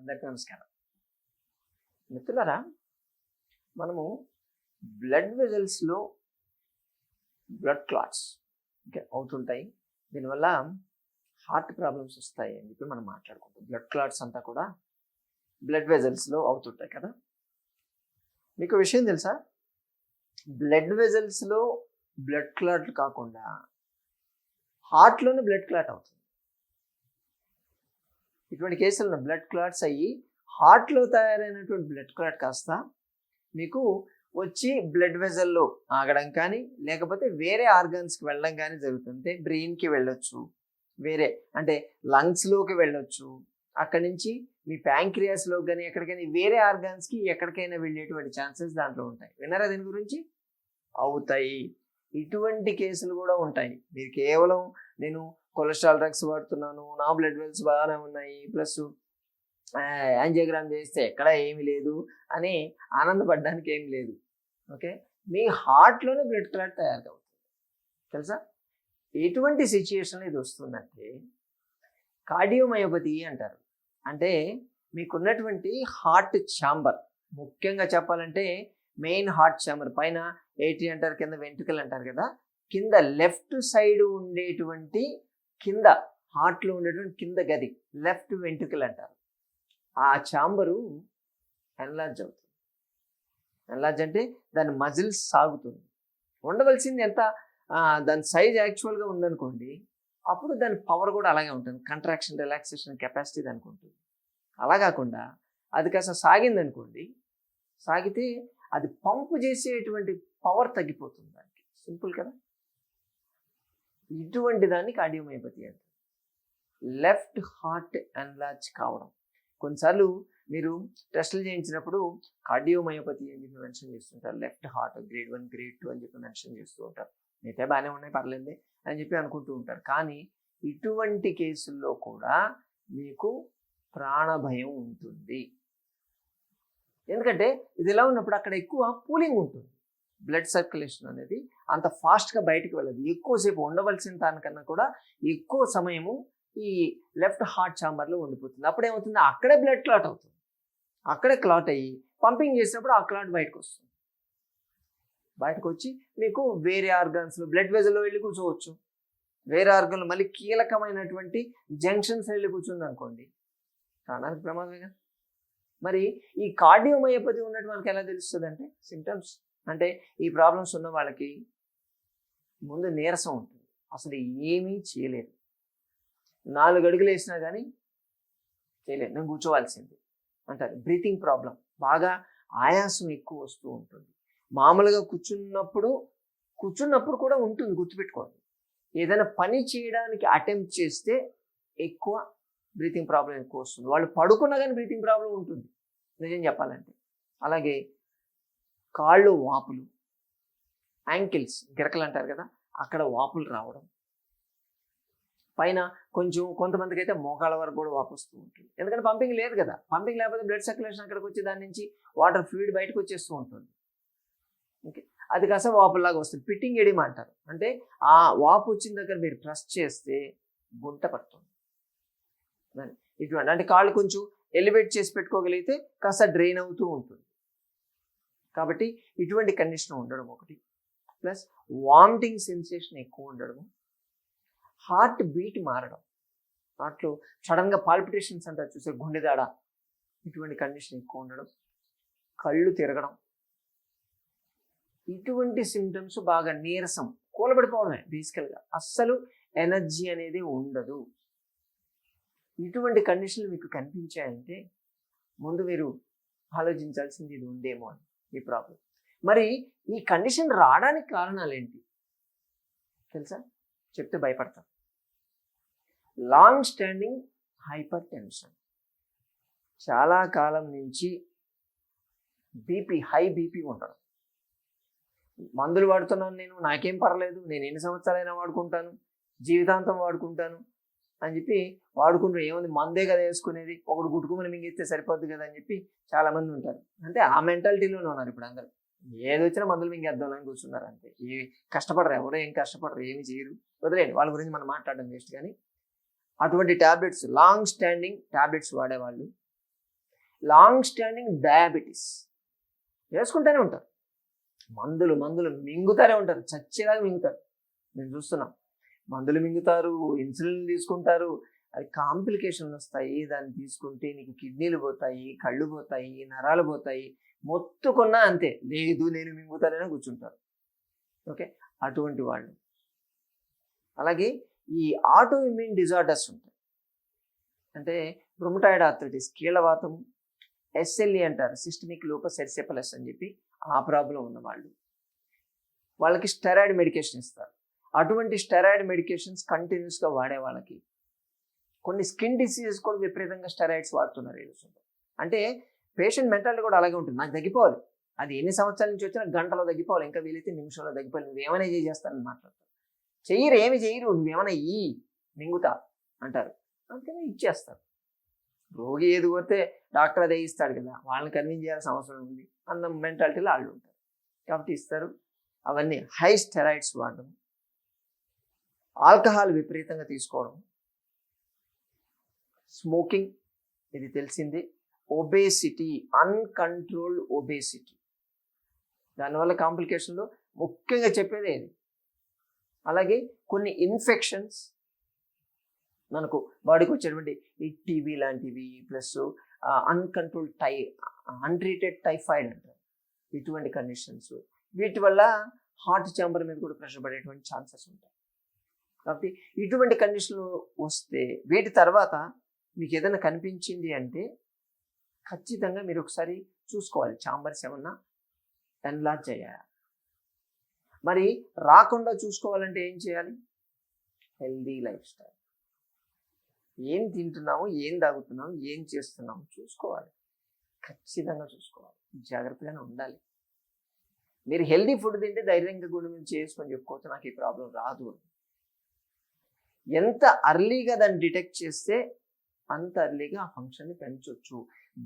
అందరికీ నమస్కారం. మిత్రులరా మనము బ్లడ్ వెజల్స్లో బ్లడ్ క్లాట్స్ అవుతుంటాయి. దీనివల్ల హార్ట్ ప్రాబ్లమ్స్ వస్తాయి అని చెప్పి మనం మాట్లాడుకుంటాం. బ్లడ్ క్లాట్స్ అంతా కూడా బ్లడ్ వెజల్స్లో అవుతుంటాయి కదా. మీకు విషయం తెలుసా? బ్లడ్ వెజల్స్లో బ్లడ్ క్లాట్లు కాకుండా హార్ట్లోనే బ్లడ్ క్లాట్ అవుతుంది. ఇటువంటి కేసుల్లో బ్లడ్ క్లాట్స్ అయ్యి హార్ట్లో తయారైనటువంటి బ్లడ్ క్లాట్ కాస్త మీకు వచ్చి బ్లడ్ వెజల్లో ఆగడం కానీ లేకపోతే వేరే ఆర్గన్స్కి వెళ్ళడం కానీ జరుగుతుంది బ్రెయిన్కి వెళ్ళొచ్చు. వేరే అంటే లంగ్స్లోకి వెళ్ళొచ్చు. అక్కడి నుంచి మీ ప్యాంక్రియాస్లో కానీ ఎక్కడికైనా వేరే ఆర్గాన్స్కి ఎక్కడికైనా వెళ్ళేటువంటి ఛాన్సెస్ దాంట్లో ఉంటాయి. విన్నారా దీని గురించి? అవుతాయి. ఇటువంటి కేసులు కూడా ఉంటాయి. మీరు కేవలం నేను కొలెస్ట్రాల్ డ్రగ్స్ వాడుతున్నాను నా బ్లడ్ వెల్స్ బాగానే ఉన్నాయి ప్లస్ యాంజియోగ్రామ్ చేస్తే ఎక్కడ ఏమీ లేదు అని ఆనందపడడానికి ఏం లేదు. ఓకే? మీ హార్ట్లోనే బ్లడ్ క్లాట్ తయారు అవుతుంది తెలుసా? ఎటువంటి సిచ్యుయేషన్ ఇది వస్తుందంటే కార్డియోమయోపతి అంటారు. అంటే మీకున్నటువంటి హార్ట్ ఛాంబర్ ముఖ్యంగా చెప్పాలంటే మెయిన్ హార్ట్ ఛాంబర్ పైన ఎయిటీ అంటారు కింద వెంట్రుకలు అంటారు కదా కింద లెఫ్ట్ సైడ్ ఉండేటువంటి కింద హార్ట్లో ఉండేటువంటి కింద గది లెఫ్ట్ వెంట్రుకలు అంటారు. ఆ ఛాంబరు ఎన్లార్జ్ అవుతుంది. ఎన్లార్జ్ అంటే దాని మజిల్స్ సాగుతుంది. ఉండవలసింది ఎంత? దాని సైజ్ యాక్చువల్గా ఉందనుకోండి అప్పుడు దాని పవర్ కూడా అలాగే ఉంటుంది. కంట్రాక్షన్ రిలాక్సేషన్ కెపాసిటీ దానికి ఉంటుంది. అలా కాకుండా అది కాస్త సాగింది అనుకోండి సాగితే అది పంపు చేసేటువంటి పవర్ తగ్గిపోతుంది దానికి. సింపుల్ కదా? ఇటువంటి దాన్ని కార్డియోమయోపతి అంటారు లెఫ్ట్ హార్ట్ ఎన్లార్జ్ కావడం. కొన్నిసార్లు మీరు టెస్టులు చేయించినప్పుడు కార్డియోమయోపతి అని చెప్పి మెన్షన్ చేస్తుంటారు. Left heart grade one grade two అని చెప్పి మెన్షన్ చేస్తూ ఉంటారు. అయితే బాగానే ఉన్నాయి పర్లేదే అని చెప్పి అనుకుంటూ ఉంటారు. కానీ ఇటువంటి కేసుల్లో కూడా మీకు ప్రాణభయం ఉంటుంది. ఎందుకంటే ఇది ఎలా ఉన్నప్పుడు అక్కడ ఎక్కువ కూలింగ్ ఉంటుంది. బ్లడ్ సర్క్యులేషన్ అనేది అంత ఫాస్ట్గా బయటికి వెళ్ళదు. ఎక్కువసేపు ఉండవలసిన దానికన్నా కూడా ఎక్కువ సమయము ఈ లెఫ్ట్ హార్ట్ ఛాంబర్లో ఉండిపోతుంది. అప్పుడేమవుతుంది? అక్కడే బ్లడ్ క్లాట్ అవుతుంది. అక్కడే క్లాట్ అయ్యి పంపింగ్ చేసినప్పుడు ఆ క్లాట్ బయటకు వస్తుంది బయటకు వచ్చి మీకు వేరే ఆర్గన్స్లో బ్లడ్ వెజల్లో వెళ్ళి కూర్చోవచ్చు. వేరే ఆర్గన్లు మళ్ళీ కీలకమైనటువంటి జంక్షన్స్ వెళ్ళి కూర్చుంది అనుకోండి. ప్రాణానికి ప్రమాదమే కదా. మరి ఈ కార్డియోమయోపతి ఉన్నట్టు మనకి ఎలా తెలుస్తుంది అంటే సిమ్టమ్స్ అంటే ఈ ప్రాబ్లమ్స్ ఉన్న వాళ్ళకి ముందు నీరసం ఉంటుంది. అసలు ఏమీ చేయలేరు. నాలుగు అడుగులు వేసినా కానీ చేయలేదు నేను కూర్చోవాల్సింది అంటారు. బ్రీతింగ్ ప్రాబ్లం బాగా ఆయాసం ఎక్కువ వస్తూ ఉంటుంది. మామూలుగా కూర్చున్నప్పుడు కూర్చున్నప్పుడు కూడా ఉంటుంది గుర్తుపెట్టుకోండి. ఏదైనా పని చేయడానికి అటెంప్ట్ చేస్తే ఎక్కువ బ్రీతింగ్ ప్రాబ్లం ఎక్కువ వస్తుంది. వాళ్ళు పడుకున్నా కానీ బ్రీతింగ్ ప్రాబ్లం ఉంటుంది. నిజం చెప్పాలంటే. అలాగే కాళ్ళు వాపులు. యాంకిల్స్ గిరకలు అంటారు కదా అక్కడ వాపులు రావడం. పైన కొంచెం కొంతమందికి అయితే మోకాళ్ళ వరకు కూడా వాపు వస్తూ ఉంటుంది. ఎందుకంటే పంపింగ్ లేదు కదా పంపింగ్ లేకపోతే బ్లడ్ సర్క్యులేషన్ అక్కడికి వచ్చి దాని నుంచి వాటర్ ఫ్లూయిడ్ బయటకు వచ్చేస్తూ ఉంటుంది. ఓకే అది కాస్త వాపులాగా వస్తుంది. పిట్టింగ్ ఎడిమ అంటారు అంటే ఆ వాపు వచ్చిన దగ్గర మీరు ప్రెస్ చేస్తే గుంట పడుతుంది. ఇటువంటి అంటే కాళ్ళు కొంచెం ఎలివేట్ చేసి పెట్టుకోగలిగితే కాస్త డ్రైన్ అవుతూ ఉంటుంది. కాబట్టి ఇటువంటి కండిషన్ ఉండడం ఒకటి. ప్లస్ వామిటింగ్ సెన్సేషన్ ఎక్కువ ఉండడము హార్ట్ బీట్ మారడం. హార్ట్లో సడన్గా పాల్పిటేషన్స్ అంటారు చూసే గుండెదాడ ఇటువంటి కండిషన్ ఎక్కువ ఉండడం. కళ్ళు తిరగడం. ఇటువంటి సిమ్టమ్స్ బాగా నీరసం కూలబడిపోవడమే బేసికల్గా. అస్సలు ఎనర్జీ అనేది ఉండదు. ఇటువంటి కండిషన్లు మీకు కనిపించాయంటే ముందు మీరు ఆలోచించాల్సింది ఇది ఉందేమో అని. ఈ ప్రాబ్లం మరి ఈ కండిషన్ రావడానికి కారణాలు ఏంటి తెలుసా? చెప్తే భయపడతాం. లాంగ్ స్టాండింగ్ హైపర్ టెన్షన్ చాలా కాలం నుంచి బీపీ హై బీపీ ఉండడం. మందులు వాడుతున్నాను నేను నాకేం పర్లేదు. నేను ఎన్ని సంవత్సరాలైనా వాడుకుంటాను. జీవితాంతం వాడుకుంటాను. అని చెప్పి వాడుకుంటూ ఏముంది? మందే కదా వేసుకునేది. ఒకడు గుట్టుకుమని మింగిస్తే సరిపోద్ది కదా అని చెప్పి చాలా మంది ఉంటారు. అంటే ఆ మెంటాలిటీలోనే ఉన్నారు ఇప్పుడు అందరూ. ఏది వచ్చినా మందులు మింగేద్దాం అని కూర్చున్నారు అంతే. ఈ కష్టపడరు. ఎవరు ఏం కష్టపడరు. ఏమి చేయరు. వదిలేండి వాళ్ళ గురించి మనం మాట్లాడడం వేస్ట్ కానీ అటువంటి ట్యాబ్లెట్స్ లాంగ్ స్టాండింగ్ ట్యాబ్లెట్స్ వాడేవాళ్ళు. లాంగ్ స్టాండింగ్ డయాబెటీస్ వేసుకుంటూనే ఉంటారు. మందులు మందులు మింగుతూనే ఉంటారు. చచ్చేలాగా మింగుతారు. మేము చూస్తున్నాం. మందులు మింగుతారు ఇన్సులిన్ తీసుకుంటారు. అది కాంప్లికేషన్లు వస్తాయి. దాన్ని తీసుకుంటే నీకు కిడ్నీలు పోతాయి కళ్ళు పోతాయి నరాలు పోతాయి. మొత్తుకున్నా అంతే. లేదు నేను మింగుతానని కూర్చుంటారు. ఓకే? అటువంటి వాళ్ళు. అలాగే ఈ ఆటో ఇమ్యూన్ డిజార్డర్స్ ఉంటాయి. అంటే రొమటాయిడ్ ఆర్థరైటిస్ కీళ్ళవాతం ఎస్ఎల్ఈ అంటారు. సిస్టమిక్ లూపస్ ఎరిసెపలస్ అని చెప్పి ఆ ప్రాబ్లం ఉన్న వాళ్ళు వాళ్ళకి స్టెరాయిడ్ మెడికేషన్ ఇస్తారు. అటువంటి స్టెరాయిడ్ మెడికేషన్స్ కంటిన్యూస్గా వాడే వాళ్ళకి కొన్ని స్కిన్ డిసీజెస్ కూడా విపరీతంగా స్టెరాయిడ్స్ వాడుతున్నారు ఈ రోజుల్లో. అంటే పేషెంట్ మెంటాలిటీ కూడా అలాగే ఉంటుంది. నాకు తగ్గిపోవాలి. అది ఎన్ని సంవత్సరాల నుంచి వచ్చినా గంటలో తగ్గిపోవాలి. ఇంకా వీలైతే నిమిషంలో తగ్గిపోవాలి. నువ్వేమైనా చేసేస్తానని మాట్లాడతారు చెయ్యరు ఏమి చేయరు నువ్వేమైనా ఈ మింగుతా అంటారు. అంతేనే ఇచ్చేస్తారు. రోగి ఏది కొడితే డాక్టర్ అదే ఇస్తాడు కదా. వాళ్ళని కన్విన్స్ చేయాల్సిన అవసరం ఉంది. అన్న మెంటాలిటీలో వాళ్ళు ఉంటారు. కాబట్టి ఇస్తారు. అవన్నీ హై స్టెరాయిడ్స్ వాడడం. ఆల్కహాల్ విపరీతంగా తీసుకోవడం. స్మోకింగ్ ఇది తెలిసింది. Obesity uncontrolled obesity. దానివల్ల కాంప్లికేషన్లు ముఖ్యంగా చెప్పేది ఇది అలాగే కొన్ని ఇన్ఫెక్షన్స్. మనకు బాడీకి వచ్చేటువంటి ఈ టీబీ లాంటివి ప్లస్ అన్కంట్రోల్ టై అన్ట్రీటెడ్ టైఫాయిడ్ అంటారు. ఇటువంటి కండిషన్స్. వీటి వల్ల హార్ట్ చాంబర్ మీద కూడా ప్రెషర్ పడేటువంటి ఛాన్సెస్ ఉంటాయి. కాబట్టి ఇటువంటి కండిషన్లు వస్తే వీటి తర్వాత మీకు ఏదైనా కనిపించింది అంటే ఖచ్చితంగా మీరు ఒకసారి చూసుకోవాలి. ఛాంబర్స్ ఏమన్నా ఎన్లార్జ్ అయ్యాయా? మరి రాకుండా చూసుకోవాలంటే ఏం చేయాలి? Healthy lifestyle. ఏం తింటున్నాము ఏం తాగుతున్నాము ఏం చేస్తున్నాము చూసుకోవాలి. ఖచ్చితంగా చూసుకోవాలి. జాగ్రత్తగానే ఉండాలి. మీరు హెల్దీ ఫుడ్ తింటే ధైర్యంగా కూడా మీద చేసుకొని చెప్పుకోవచ్చు. నాకు ఈ ప్రాబ్లం రాదు అని. ఎంత అర్లీగా దాన్ని డిటెక్ట్ చేస్తే అంత అర్లీగా ఆ ఫంక్షన్ని పెంచవచ్చు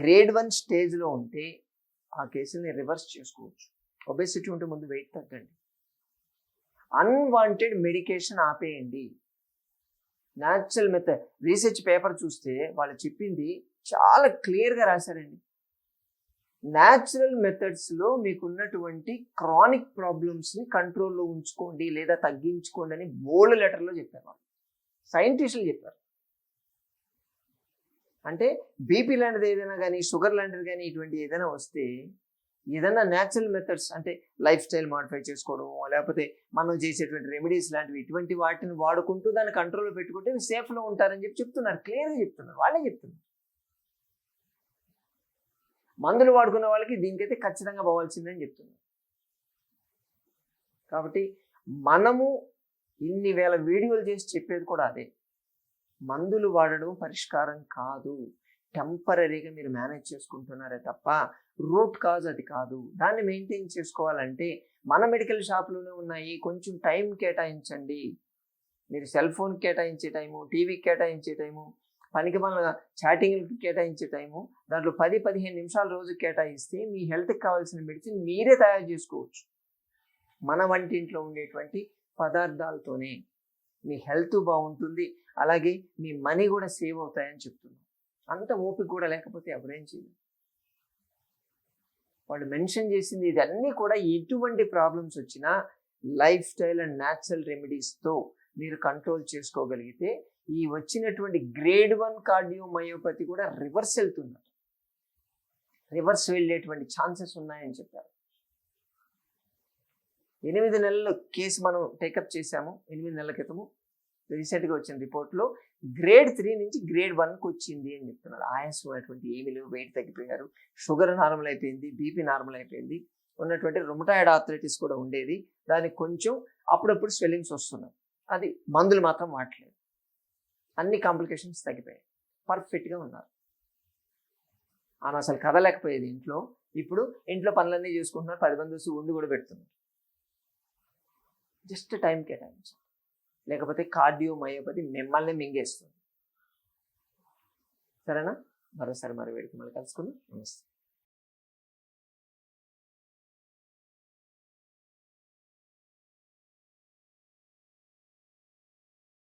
గ్రేడ్ వన్ స్టేజ్లో ఉంటే ఆ కేసుని రివర్స్ చేసుకోవచ్చు. ఒబేసిటీ ఉంటే ముందు వెయిట్ తగ్గండి. అన్వాంటెడ్ మెడికేషన్ ఆపేయండి. న్యాచురల్ మెథడ్ రీసెర్చ్ పేపర్ చూస్తే వాళ్ళు చెప్పింది చాలా క్లియర్గా రాశారండి. న్యాచురల్ మెథడ్స్లో మీకున్నటువంటి క్రానిక్ ప్రాబ్లమ్స్ని కంట్రోల్లో ఉంచుకోండి లేదా తగ్గించుకోండి అని బోల్డ్ లెటర్లో చెప్పారు వాళ్ళు సైంటిస్టులు చెప్పారు. అంటే బీపీ లాంటిది ఏదైనా కానీ షుగర్ లాంటిది కానీ ఇటువంటి ఏదైనా వస్తే ఏదైనా న్యాచురల్ మెథడ్స్ అంటే లైఫ్ స్టైల్ మాడిఫై చేసుకోవడం లేకపోతే మనం చేసేటువంటి రెమెడీస్ లాంటివి ఇటువంటి వాటిని వాడుకుంటూ దాన్ని కంట్రోల్లో పెట్టుకుంటే సేఫ్లో ఉంటారని చెప్పి చెప్తున్నారు. క్లియర్గా చెప్తున్నారు. వాళ్ళే చెప్తున్నారు. మందులు వాడుకున్న వాళ్ళకి దీనికైతే ఖచ్చితంగా పోవాల్సిందని చెప్తున్నారు. కాబట్టి మనము ఇన్ని వేల వీడియోలు చేసి చెప్పేది కూడా అదే. మందులు వాడడం పరిష్కారం కాదు. టెంపరీగా మీరు మేనేజ్ చేసుకుంటున్నారే తప్ప రూట్ కాజ్ అది కాదు. దాన్ని మెయింటైన్ చేసుకోవాలంటే మన మెడికల్ షాప్లోనే ఉన్నాయి. కొంచెం టైం కేటాయించండి. మీరు సెల్ ఫోన్ కేటాయించే టైము టీవీకి కేటాయించే టైము పనికి మన చాటింగ్కి కేటాయించే టైము దాంట్లో పది పదిహేను నిమిషాలు రోజు కేటాయిస్తే మీ హెల్త్కి కావాల్సిన మెడిసిన్ మీరే తయారు చేసుకోవచ్చు. మన వంటింట్లో ఉండేటువంటి పదార్థాలతోనే మీ హెల్త్ బాగుంటుంది అలాగే మీ మనీ కూడా సేవ్ అవుతాయని చెప్తున్నాం. అంత ఓపిక కూడా లేకపోతే ఎవరేం చేయలేదు వాళ్ళు మెన్షన్ చేసింది ఇదన్నీ కూడా ఎటువంటి ప్రాబ్లమ్స్ వచ్చినా లైఫ్ స్టైల్ అండ్ న్యాచురల్ రెమెడీస్తో మీరు కంట్రోల్ చేసుకోగలిగితే ఈ వచ్చినటువంటి గ్రేడ్ వన్ కార్డియోమయోపతి కూడా రివర్స్ వెళ్తున్నారు. రివర్స్ వెళ్ళేటువంటి ఛాన్సెస్ ఉన్నాయని చెప్పారు. ఎనిమిది నెలల కేసు మనం టేకప్ చేశాము. ఎనిమిది నెలల క్రితము రీసెంట్గా వచ్చిన రిపోర్ట్లో గ్రేడ్ త్రీ నుంచి గ్రేడ్ వన్కి వచ్చింది అని చెప్తున్నారు. ఆయాసం అటువంటి ఏమీ లేవు వెయిట్ తగ్గిపోయారు. షుగర్ నార్మల్ అయిపోయింది బీపీ నార్మల్ అయిపోయింది. ఉన్నటువంటి రొమటాయిడ్ ఆర్థరైటిస్ కూడా ఉండేది. దానికి కొంచెం అప్పుడప్పుడు స్వెల్లింగ్స్ వస్తున్నాయి. అది మందులు మాత్రం వాడలేదు అన్ని కాంప్లికేషన్స్ తగ్గిపోయాయి. పర్ఫెక్ట్గా ఉన్నారు. ఆమె అసలు కదలేకపోయేది ఇంట్లో. ఇప్పుడు ఇంట్లో పనులన్నీ చేసుకుంటున్నారు. పది మంది వచ్చి ఉండి కూడా పెడుతున్నారు. జస్ట్ టైం కేటాయించండి లేకపోతే కార్డియో మయోపతి మిమ్మల్ని మింగేస్తుంది. సరేనా? మరోసారి మరి వేడికి మళ్ళీ కలుసుకుందాం. నమస్తే.